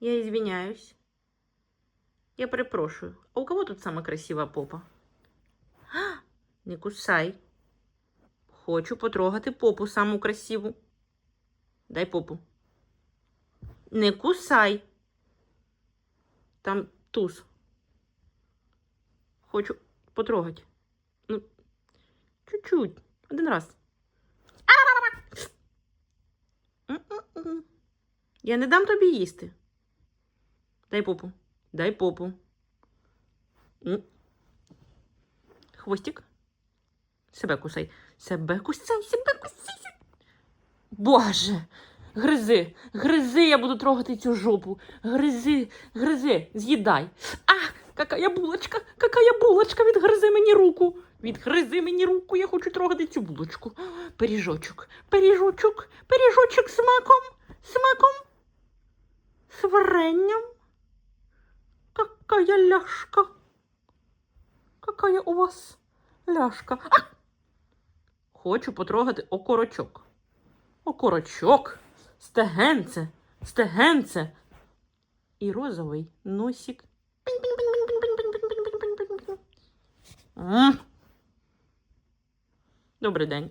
Я извиняюсь. Я перепрошую. А у кого тут сама красива попа? А, не кусай. Хочу потрогати попу саму красиву. Дай попу. Не кусай. Там туз. Хочу потрогати. Ну, чуть-чуть. Один раз. Я не дам тобі їсти. Дай попу. Дай попу. Хвостик. Себе кусай. Себе кусай, себе кусай. Боже. Гризи, гризи, я буду трогати цю жопу. Гризи, гризи, з'їдай. А, какая булочка, какая булочка, відгризи мені руку. Відгризи мені руку, я хочу трогати цю булочку. Пиріжочок, пиріжочок, пиріжочок з маком, з. Какая ляшка? Какая у вас ляшка? А! Хочу потрогати окорочок. Окорочок, стегенце, стегенце. І розовий носик. Добрий день.